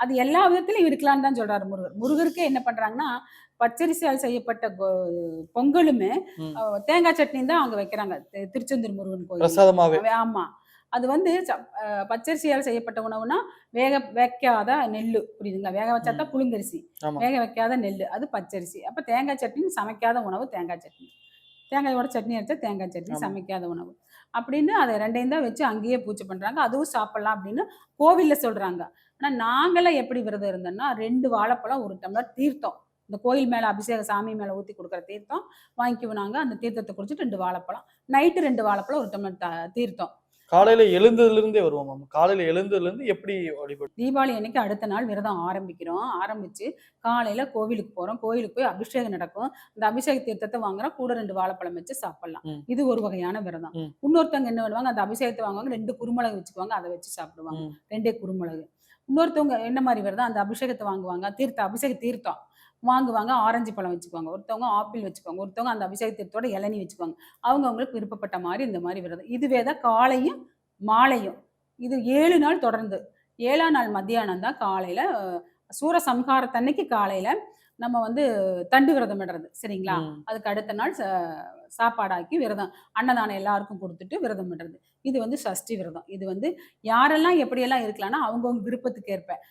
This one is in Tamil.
அது எல்லா விதத்திலும் இருக்கலாம்னு தான் சொல்றாரு முருகர். முருகருக்கே என்ன பண்றாங்கன்னா பச்சரிசியால் செய்யப்பட்ட பொங்கலுமே தேங்காய் சட்னி தான் அங்க வைக்கிறாங்க. திருச்செந்தூர் முருகன் கோயில். ஆமா. அது வந்து பச்சரிசியால் செய்யப்பட்ட உணவுனா வேக வைக்காத நெல் புரியுதுங்களா? வேக வச்சா தான் புழுங்கரிசி. வேக வைக்காத நெல் அது பச்சரிசி. அப்ப தேங்காய் சட்னி சமைக்காத உணவு தேங்காய் சட்னி. தேங்காயோட சட்னி அரைச்சா தேங்காய் சட்னி. சமைக்காத உணவு. அப்படின்னு அதை ரெண்டையும் தான் வச்சு அங்கேயே பூஜை பண்றாங்க. அதுவும் சாப்பிடலாம் அப்படின்னு கோவில்ல சொல்றாங்க. ஆனா நாங்களாம் எப்படி விரதம் இருந்தோம்னா ரெண்டு வாழைப்பழம் ஒரு டம்ளர் தீர்த்தம். இந்த கோயில் மேல அபிஷேக சாமி மேல ஊத்தி கொடுக்குற தீர்த்தம் வாங்கிக்குவோம் நாங்க. அந்த தீர்த்தத்தை குடிச்சிட்டு ரெண்டு வாழைப்பழம். நைட்டு ரெண்டு வாழைப்பழம் ஒரு டம்ளர் த- தீர்த்தம். காலையில எழுந்ததுல இருந்தே வருவோம் மேம் காலையில எழுந்ததுல இருந்து எப்படி வழிபடு தீபாவளி அன்னைக்கு அடுத்த நாள் விரதம் ஆரம்பிக்கிறோம். ஆரம்பிச்சு காலையில கோவிலுக்கு போறோம். கோவிலுக்கு போய் அபிஷேகம் நடக்கும். அந்த அபிஷேக தீர்த்தத்தை வாங்குறோம். கூட ரெண்டு வாழைப்பழம் வச்சு சாப்பிடலாம். இது ஒரு வகையான விரதம். இன்னொருத்தவங்க என்ன பண்ணுவாங்க அந்த அபிஷேகத்தை வாங்குவாங்க ரெண்டு குருமிளகு வச்சுக்குவாங்க அதை வச்சு சாப்பிடுவாங்க. ரெண்டே குருமிளகு. இன்னொருத்தவங்க என்ன மாதிரி விரதம் அந்த அபிஷேகத்தை வாங்குவாங்க தீர்த்தம் அபிஷேக தீர்த்தம். வாங்குவாங்க ஆரஞ்சு பழம் வச்சுக்குவாங்க. ஒருத்தவங்க ஆப்பிள் வச்சுக்குவாங்க ஒருத்தவங்க அந்த அபிஷேக தீர்த்தோட இளநீ வச்சுக்குவாங்க. அவங்க அவங்களுக்கு விருப்பப்பட்ட மாதிரி இந்த மாதிரி விரதம். இதுவே தான் காலையும் மாலையும். இது ஏழு நாள் தொடர்ந்து. ஏழாம் நாள் மத்தியானம் தான் காலையில சூரசம்ஹாரத்தன்னைக்கு காலையில நம்ம வந்து தண்டு விரதம் விடுறது. சரிங்களா. அதுக்கு அடுத்த நாள் ச- சாப்பாடாக்கி விரதம். அன்னதானம் எல்லாருக்கும் கொடுத்துட்டு விரதம் விடுறது. இது வந்து சஷ்டி விரதம். இது வந்து யாரெல்லாம் எப்படியெல்லாம் இருக்கலாம்னா அவங்கவுங்க விருப்பத்துக்கு ஏற்ப.